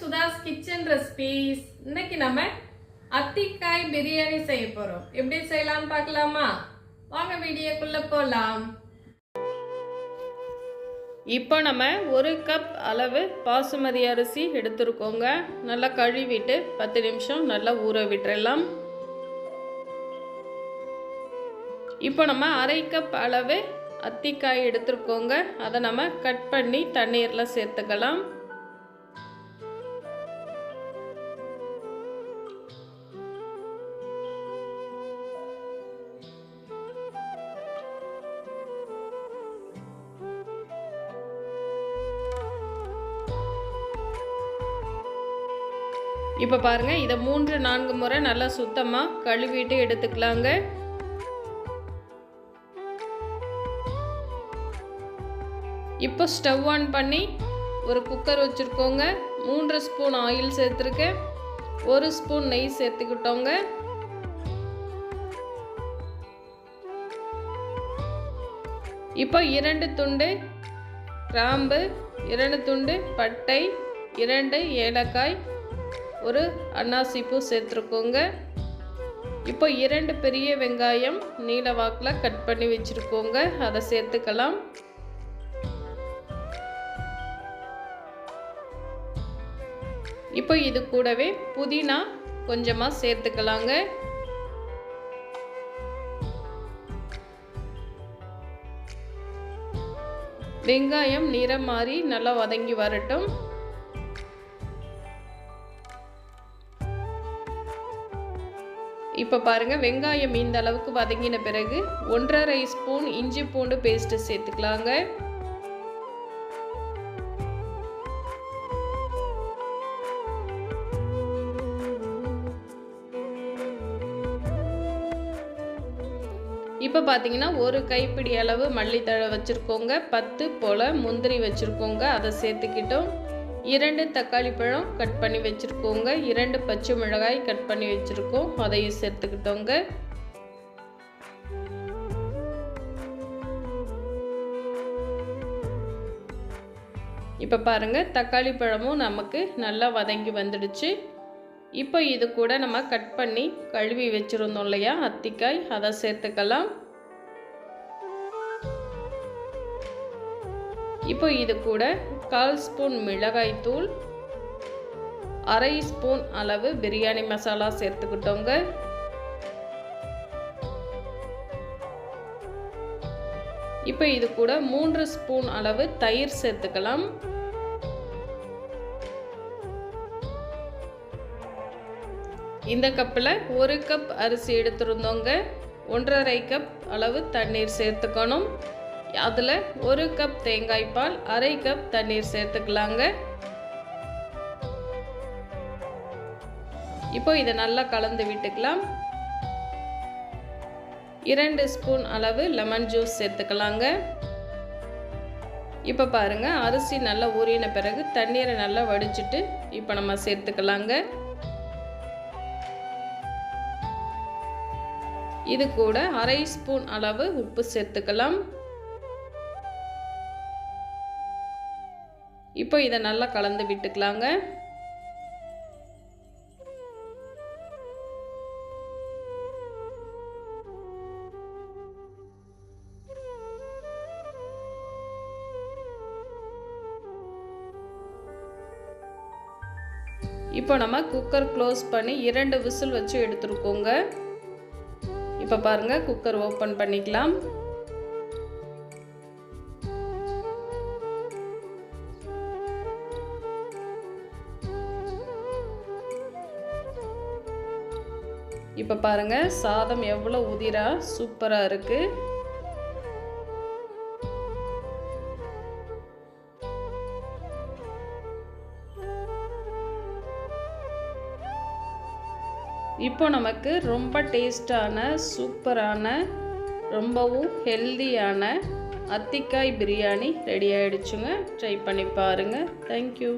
Sudha's kitchen recipes இன்னைக்கு நம்ம அத்திக்காய் பிரியாணி செய்ய போறோம். எப்படி செய்யலாம் பார்க்கலாமா? வாங்க வீடியோக்குள்ள போலாம். இப்போ நம்ம ஒரு கப் அளவு பாசுமதி அரிசி எடுத்துருக்கோங்க. நல்லா கழுவிட்டு பத்து நிமிஷம் நல்லா ஊற விட்டுறலாம். இப்போ நம்ம அரை கப் அளவு அத்திக்காய் எடுத்துருக்கோங்க. அதை நம்ம கட் பண்ணி தண்ணீரில் சேர்த்துக்கலாம். இப்போ பாருங்கள் இதை மூன்று நான்கு முறை நல்லா சுத்தமாக கழுவிட்டு எடுத்துக்கலாங்க. இப்போ ஸ்டவ் ஆன் பண்ணி ஒரு குக்கர் வச்சுருக்கோங்க. மூன்று ஸ்பூன் ஆயில் சேர்த்துருக்கேன். ஒரு ஸ்பூன் நெய் சேர்த்துக்கிட்டோங்க. இப்போ இரண்டு துண்டு கிராம்பு இரண்டு துண்டு பட்டை இரண்டு ஏலக்காய் ஒரு அன்னாசிப்பூ சேர்த்துருக்கோங்க. இப்போ இரண்டு பெரிய வெங்காயம் நீல வாக்கில் கட் பண்ணி வச்சுருக்கோங்க. அதை சேர்த்துக்கலாம். இப்போ இது கூடவே புதினா கொஞ்சமாக சேர்த்துக்கலாங்க. வெங்காயம் நிறம் மாறி நல்லா வதங்கி வரட்டும். இப்போ பாருங்கள் வெங்காயம் இந்த அளவுக்கு வதங்கின பிறகு ஒன்றரை ஸ்பூன் இஞ்சி பூண்டு பேஸ்ட்டு சேர்த்துக்கலாங்க. இப்போ பார்த்தீங்கன்னா ஒரு கைப்பிடி அளவு மல்லித்தழை வச்சுருக்கோங்க பத்து போல் முந்திரி வச்சுருக்கோங்க அதை சேர்த்துக்கிட்டோம். இரண்டு தக்காளி பழம் கட் பண்ணி வச்சுருக்கோங்க. இரண்டு பச்சை மிளகாய் கட் பண்ணி வச்சுருக்கோம். அதையும் சேர்த்துக்கிட்டோங்க. இப்போ பாருங்கள் தக்காளி பழமும் நமக்கு நல்லா வதங்கி வந்துடுச்சு. இப்போ இது கூட நம்ம கட் பண்ணி கழுவி வச்சுருந்தோம் இல்லையா? அத்திக்காய் அதை சேர்த்துக்கலாம். இப்போ இது கூட கால் ஸ்பூன் மிளகாய்த்தூள் அரை ஸ்பூன் அளவு பிரியாணி மசாலா சேர்த்துக்கிட்டோங்க. இப்போ இது கூட மூன்று ஸ்பூன் அளவு தயிர் சேர்த்துக்கலாம். இந்த கப்பில் ஒரு கப் அரிசி எடுத்துருந்தோங்க. ஒன்றரை கப் அளவு தண்ணீர் சேர்த்துக்கணும். அதில் ஒரு கப் தேங்காய் பால் அரை கப் தண்ணீர் சேர்த்துக்கலாங்க. இப்போ இதை நல்லா கலந்து விட்டுக்கலாம். இரண்டு ஸ்பூன் அளவு லெமன் ஜூஸ் சேர்த்துக்கலாங்க. இப்போ பாருங்கள் அரிசி நல்லா ஊறின பிறகு தண்ணீரை நல்லா வடிச்சிட்டு இப்போ நம்ம சேர்த்துக்கலாங்க. இது கூட அரை ஸ்பூன் அளவு உப்பு சேர்த்துக்கலாம். இப்போ இதை நல்லா கலந்து விட்டுக்கலாங்க. இப்போ நம்ம குக்கர் க்ளோஸ் பண்ணி இரண்டு விசில் வச்சு எடுத்துருக்கோங்க. இப்போ பாருங்கள் குக்கர் ஓப்பன் பண்ணிக்கலாம். இப்போ பாருங்கள் சாதம் எவ்வளோ உதிரா சூப்பராக இருக்குது இப்போ நமக்கு ரொம்ப டேஸ்டான சூப்பரான ரொம்பவும் ஹெல்தியான அத்திக்காய் பிரியாணி ரெடி ஆகிடுச்சுங்க ட்ரை பண்ணி பாருங்கள் தேங்க்யூ